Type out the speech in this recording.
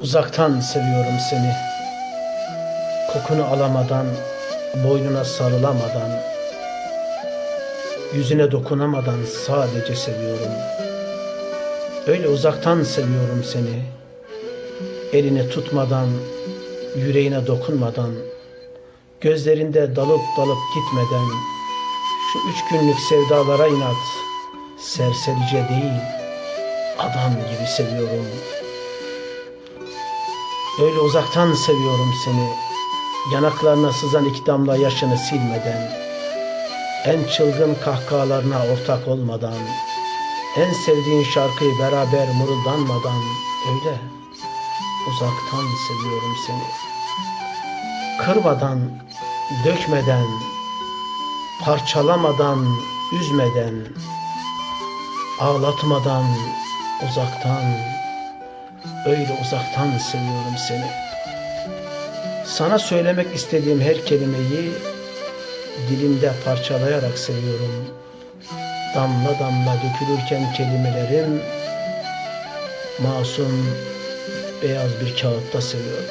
Uzaktan seviyorum seni. Kokunu alamadan, boynuna sarılamadan, yüzüne dokunamadan sadece seviyorum. Öyle uzaktan seviyorum seni. Elini tutmadan, yüreğine dokunmadan, gözlerinde dalıp dalıp gitmeden, şu üç günlük sevdalara inat, serserice değil, adam gibi seviyorum. Öyle uzaktan seviyorum seni, yanaklarına sızan iki damla yaşını silmeden, en çılgın kahkahalarına ortak olmadan, en sevdiğin şarkıyı beraber mırıldanmadan, öyle uzaktan seviyorum seni. Kırmadan, dökmeden, parçalamadan, üzmeden, ağlatmadan, uzaktan, öyle uzaktan seviyorum seni. Sana söylemek istediğim her kelimeyi dilimde parçalayarak seviyorum. Damla damla dökülürken kelimelerim masum beyaz bir kağıtta seviyorum.